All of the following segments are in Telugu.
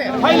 Hey!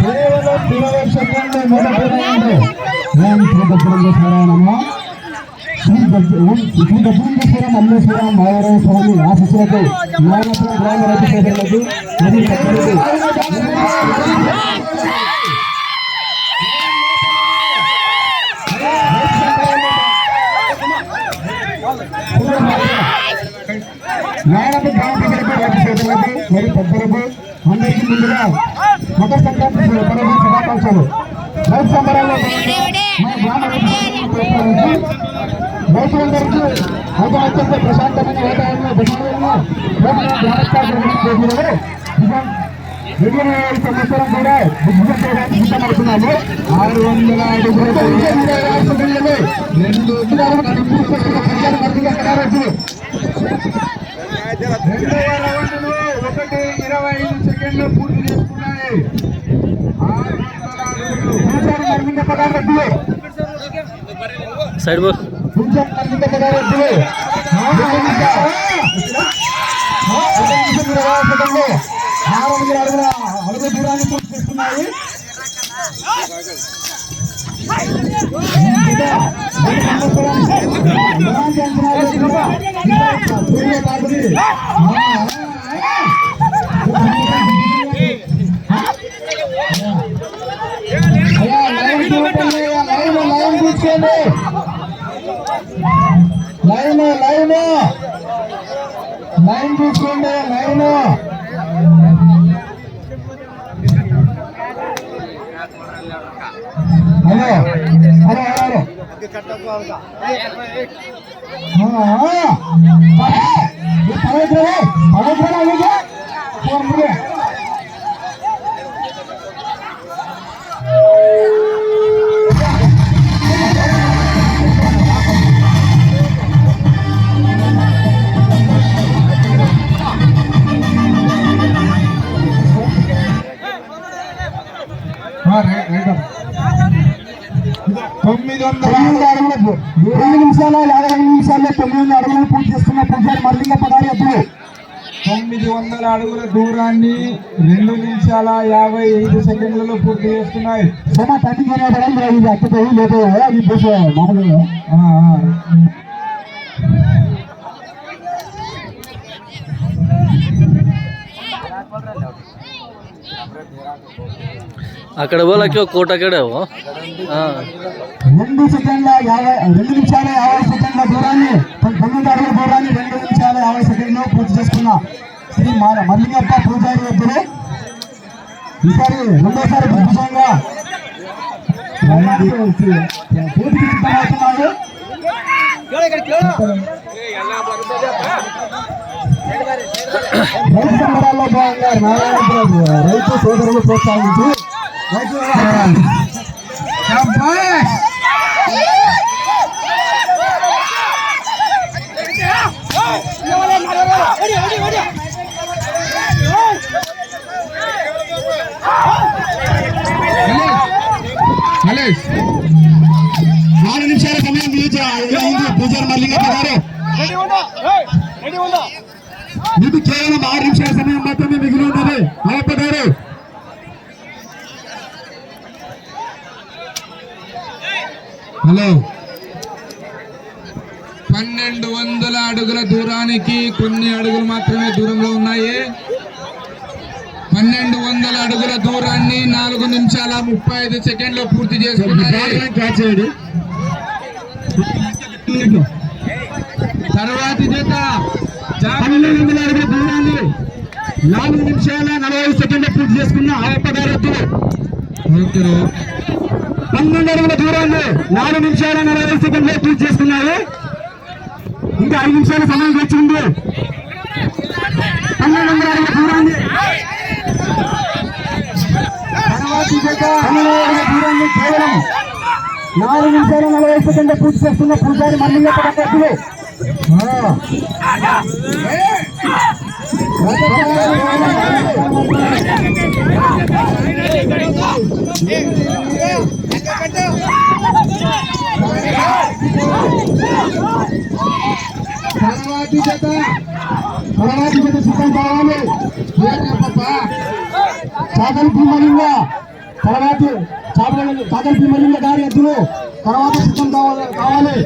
కేవలం ఇరవై సెకండ్లు మొదటి రౌండ్ ఓం శ్రీభద్రంగేశ్వరాయనమ్మ శ్రీ భద్రంగేశ్వరం అల్లేశ్వరం మాయరాయ స్వామి ఆశీస్సులతో నాయనపురం గ్రామ రైతు సోదరులకు మరియు గ్రామ రైతు సోదరులకు మరియు పెద్దలకు అందరికీ ముందుగా సంక్రాంతి పర్వదిన శుభాకాంక్షలు రైతు సంబరాల్లో మా గ్రామ రైతులందరికీ ఐకమత్యంతో ప్రశాంతమైన వాతావరణంలో బతుకులను రెండు వేల సంవత్సరం కూడా విజయం చేయడానికి సిద్ధమవుతున్నాము ఆరు వందల అడుగుల సెకండ్లలో రెండు రెండవ రౌండ్లో ఒకటి ఇరవై ఐదు సెకండ్లు పూర్తి చేసుకున్నాయి ఆరు వందల అడుగులు. పూజారి నరసింహ పదార్థులు సైడ్ ఆరు వందల అడుగుల అడుగు దూరాన్ని పూర్తి లైన్ చూసుకోండి లైన్. Hello hello hello. పవిత్ర తొమ్మిది వందల నిమిషాల యాభై ఐదు నిమిషాల్లో తొమ్మిది వందల అడుగులు పూర్తి చేస్తున్న పూజారి మల్లింగ పదారి ఎత్తులు తొమ్మిది వందల అడుగుల దూరాన్ని రెండు నిమిషాల యాభై ఐదు సెకండ్లలో పూర్తి చేస్తున్నాయి. సోమా అక్కిపోయి లేదు మామూలుగా. అక్కడ పోలకి కోట అక్కడే రెండు సెకండ్ల యాభై రెండు నిమిషాల యాభై సెకండ్ల దూరాన్ని తొమ్మిది అడుగుల దూరాన్ని రెండు నిమిషాల యాభై సెకండ్లో పూర్తి చేసుకున్న శ్రీ పూజారి ఈసారి రెండోసారి సిద్ధమవుతున్నాడు రైతు సంబరాల్లో భాగంగా నారాయణపురం రైతు సోదరులు ప్రోత్సహించి రైతు వ్యవహారాలు. శాబాష్! పూజారి మల్లింగప్ప గారు ఇది కేవలం ఆరు నిమిషాల సమయం మాత్రమే మిగిలి ఉన్నది అయ్యప్ప గారు హలో. పన్నెండు వందల అడుగుల దూరానికి కొన్ని అడుగులు మాత్రమే దూరంలో ఉన్నాయి. పన్నెండు వందల అడుగుల దూరాన్ని నాలుగు నిమిషాల ముప్పై ఐదు సెకండ్లు పూర్తి చేసుకున్నారు. తర్వాతి జత. పన్నెండు వందల అడుగుల దూరాన్ని నాలుగు నిమిషాల నలభై ఐదు సెకండ్లు పూర్తి చేసుకున్న అయ్యప్ప గారు. పన్నెండు అడుగుల దూరాన్ని నాలుగు నిమిషాల నలభై ఐదు సెకండ్లు పూర్తి చేసుకున్నారు ఇంకా ఐదు నిమిషాల సమయం వచ్చింది పన్నెండు వందల అడుగుల దూరాన్ని పన్నెండు అడుగుల దూరాన్ని కేవలం నాలుగు నిమిషాల నలభై ఐదు పూర్తి చేస్తున్న పూజారి తర్వాతి జత తర్వాతి జత సిద్ధం కావాలి చాకలి భీమలింగ తర్వాతి చాకలి చాకలి భీమలింగ గారి ఎద్దులు తర్వాత సిద్ధం కావాలి కావాలి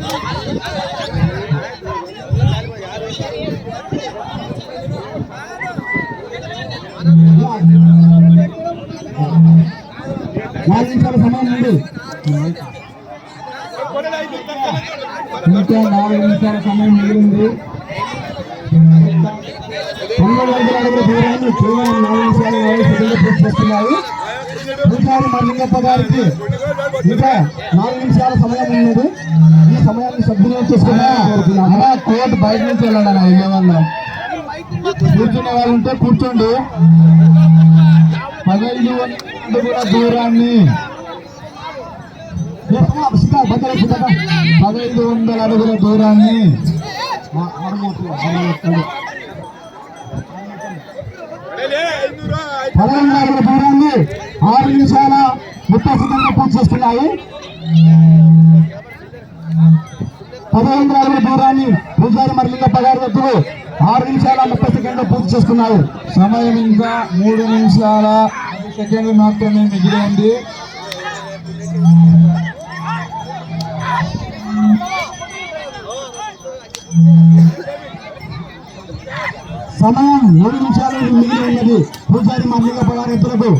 నాలుగు నిమిషాల సమయం ఉంది ఇంకా నాలుగు నిమిషాల సమయం మిగిలింది. పన్నెండు వందల అడుగుల దూరాన్ని కేవలం నాలుగు నిమిషాలు సెకండ్లు పూజారి మల్లింగప్ప గారికి ఇంకా నాలుగు నిమిషాల సమయం ఉన్నది. ఈ సమయాన్ని సద్వినియోగం చేసుకున్నా కోర్టు బయట నుంచి వెళ్ళాలన్న వెళ్ళే కూర్చునే వాళ్ళు ఉంటే కూర్చోండి. పదహైదు అడుగుల దూరాన్ని పదహైదు వందల అడుగుల దూరాన్ని పదహైదు అడుగుల దూరాన్ని ఆరు నిమిషాల ముప్పై సెకండ్లు పూర్తి చేస్తున్నాయి పదహైదు అడుగుల దూరాన్ని పూజారి మరింత గారి ఎద్దులు ఆరు నిమిషాల ముప్పై సెకండ్లు పూర్తి చేస్తున్నారు సమయం ఇంకా మూడు నిమిషాల ఐదు సెకండ్లు మాత్రమే మిగిలి ఉంది సమయం మూడు నిమిషాలు మిగిలి ఉన్నది పూజారి మల్లింగప్ప గారి ఎద్దులకు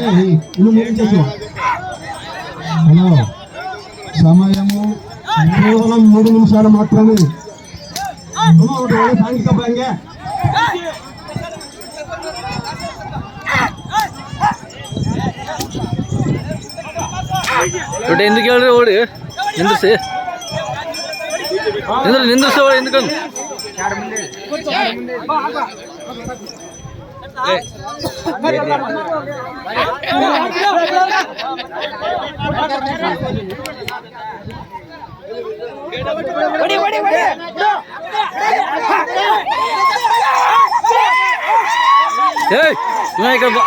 ఏయ్, నువ్వు ఏం చేసావు హలో సమయము కేవలం మూడు నిమిషాలు మాత్రమే అమ్మ, ఒకటి వాడి సాయంత్రం పరంగా. ఇప్పుడు ఎందుకు వెళ్ళరు ఓడి నిందుసే నిందు నిందుసే ఓడి ఎందుకని ఏయ్ నువ్వు ఇక్కడ బా-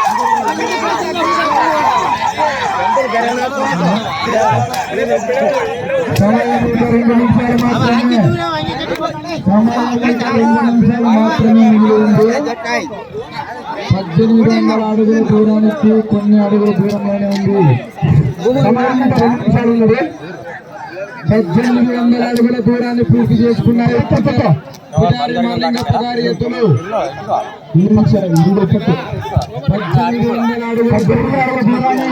సమయం ఇంకా రెండు నిమిషాలు మాత్రమే సమయం ఇంకా రెండు నిమిషాలు మాత్రమే మిగిలి ఉంది పద్దెనిమిది వందల అడుగుల దూరానికి కొన్ని అడుగుల దూరంలోనే ఉంది సమయం ఇంకా రెండు నిమిషాలు ఉన్నది పద్దెనిమిది వందల అడుగుల దూరాన్ని పూర్తి చేసుకున్నారు పూజారి మల్లింగప్ప గారి ఎద్దులు పద్దెనిమిది వందల అడుగుల దూరాన్ని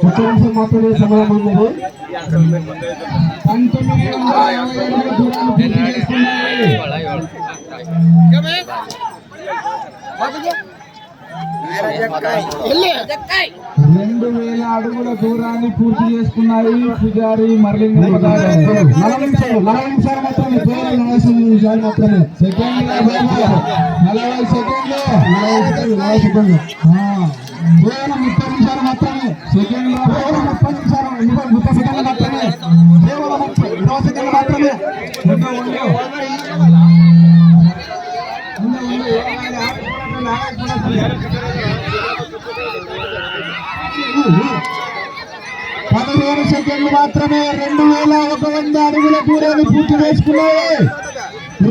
ఒక్క నిమిషం మాత్రమే సమయం ఉన్నది. పంతొమ్మిది వందల యాభై అడుగుల దూరాన్ని పూర్తి చేసుకున్నాయి రెండు వేల అడుగుల దూరాన్ని పూర్తి చేసుకున్నాయి పుజారి పదార్థాలు నలభై నిమిషాలు నలభై నిమిషాలు మాత్రమే. కేవలం నలభై నిమిషాలు మాత్రమే సెకండ్ నలభై ఆ, కేవలం ముప్పై నిమిషాలు మాత్రమే. సెకండ్ కేవలం ముప్పై నిమిషాలు ఇరవై ముప్పై సెకండ్లు మాత్రమే. కేవలం ముప్పై ఇరవై సెకండ్లు మాత్రమే. పదిహేను సెకండ్లు మాత్రమే. రెండు వేల ఒక వంద అడుగుల దూరాన్ని పూర్తి చేసుకున్నాయి.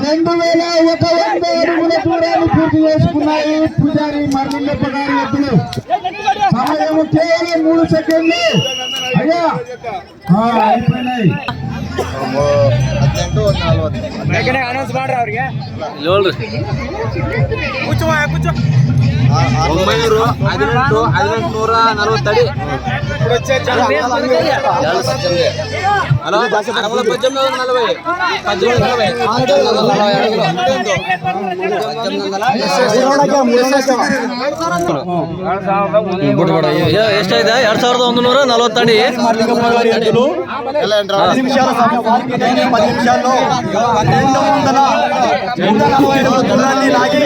రెండు వేల ఒక వంద అడుగుల దూరాన్ని పూర్తి చేసుకున్నాయి. పూజారి మరణప్ప గారి ఎద్దులు సమయం కేవలం మూడు సెకండ్లు. ಅನೌನ್ಸ್ ಒಂಬೈನೂರು ಹದಿನೆಂಟು ಹದಿನೆಂಟು ನಲವತ್ತಡಿ. ಎರಡ್ ಸಾವಿರದ ಒಂದು ನೂರ ನಲವತ್ತಡಿ. పది నిమిషాల సమయం పది నిమిషాల్లో రెండు వందల నూట నలభై ఐదు దూరాన్ని లాగి.